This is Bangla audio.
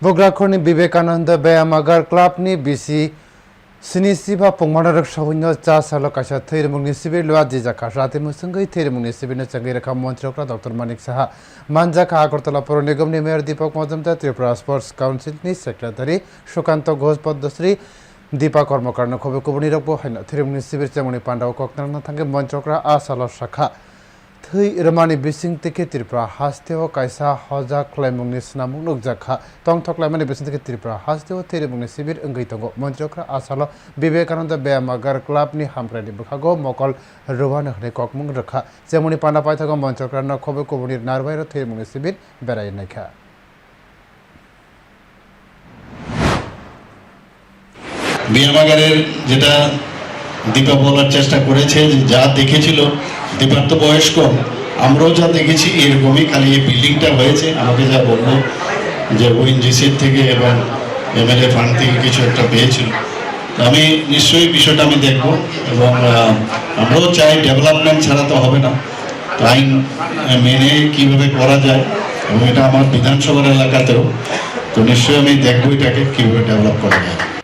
Vivekananda Bayamagar Clubni BC Sinisiba Pongmanarak Sahunya Cha Salo Kasha Thirmungni Sibir Lwa Jijaka Rati Musungai Thirmungni Sibir Changi Rakha Montrokra Dr. Manik Saha Manjaka Agartala Pur Nigam ni Mayor Deepak Majumdar Tripura Sports Council ni Secretary Shukanta Ghosh Padmasree Dipa কর্মকাণ্ড খবর কবনি রাখব হয় না থিরমনি শিবির চেমনি ককনার থাকে মঞ্চকরা আসাল শাখা থৈ রমানি বিসিং থেকে ত্রিপুরা, হাস্তেও কাইসা হজা খ্লাইমুংনি স্নামুং নুকজাখা তং থকলাইমানি বিসিং থেকে ত্রিপুরা, হাস্তেও থিরমুংনি শিবির অঙ্গৈ দङ মঞ্চকরা আসাল, বিবেকানন্দ ব্যায়ামাগার ক্লাবনি হামক্রানি বখাগো মকল রুবানো হনে ককমুং রখা। যেমনি পান্ডা পাই থাকা মঞ্চকরা ন খবর কবনির নারবাইর থিরমুংনি শিবির বেড়াই নাইখা বিয়াবাগারের যেটা দীপা বলার চেষ্টা করেছে, যা দেখেছিল দীপার তো বয়স কম। আমরাও যা দেখেছি, এরকমই খালি এই বিল্ডিংটা হয়েছে। আমাকে যা বলল যে ওএনজিসির থেকে এবং এমএলএ ফান্ড থেকে কিছু একটা পেয়েছিল। আমি নিশ্চয়ই বিষয়টা আমি দেখব এবং আমরাও চাই ডেভেলপমেন্ট ছাড়া তো হবে না। আইন মেনে কীভাবে করা যায় এবং এটা আমার বিধানসভার এলাকাতেও। তো নিশ্চয়ই আমি দেখব এটাকে, কীভাবে ডেভেলপ করা যায়।